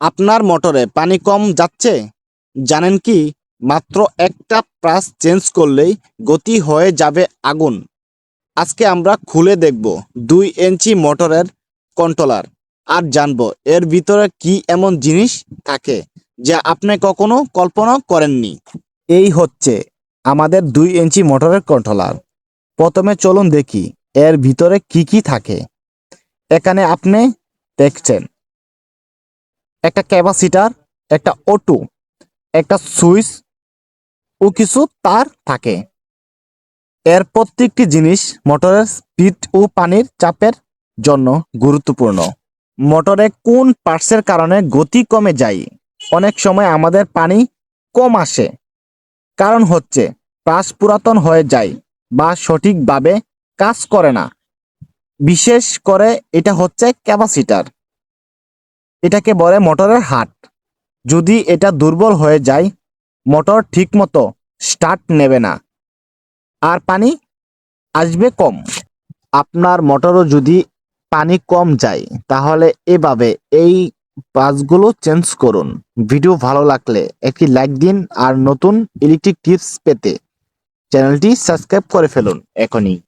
আপনার মোটরে পানি কম যাচ্ছে? জানেন কি, মাত্র একটা প্রাস চেঞ্জ করলেই গতি হয়ে যাবে আগুন। আজকে আমরা খুলে দেখব দুই ইঞ্চি মোটরের কন্ট্রোলার আর জানব এর ভিতরে কি এমন জিনিস থাকে যা আপনি কখনো কল্পনা করেননি। এই হচ্ছে আমাদের দুই ইঞ্চি মোটরের কন্ট্রোলার। প্রথমে চলুন দেখি এর ভিতরে কি কি থাকে। এখানে আপনি দেখছেন একটা ক্যাপাসিটার একটা অটো, একটা সুইচ, ও কিছু তার থাকে। এর প্রত্যেকটি জিনিস মোটরের স্পিড ও পানির চাপের জন্য গুরুত্বপূর্ণ। মোটরে কোন পার্টসের কারণে গতি কমে যায়? অনেক সময় আমাদের পানি কম আসে। কারণ হচ্ছে প্রাস পুরাতন হয়ে যায় বা সঠিকভাবে কাজ করে না। বিশেষ করে এটা হচ্ছে ক্যাপাসিটার এটাকে বলে মোটরের হাট। যদি এটা দুর্বল হয়ে যায়, মোটর ঠিকমতো স্টার্ট নেবে না। আর পানি আসবে কম। আপনার মোটরও যদি পানি কম যায়, তাহলে এভাবে এই পাঁচগুলো চেঞ্জ করুন। ভিডিও ভালো লাগলে একটি লাইক দিন আর নতুন ইলেকট্রিক টিপস পেতে চ্যানেলটি সাবস্ক্রাইব করে ফেলুন এখনই।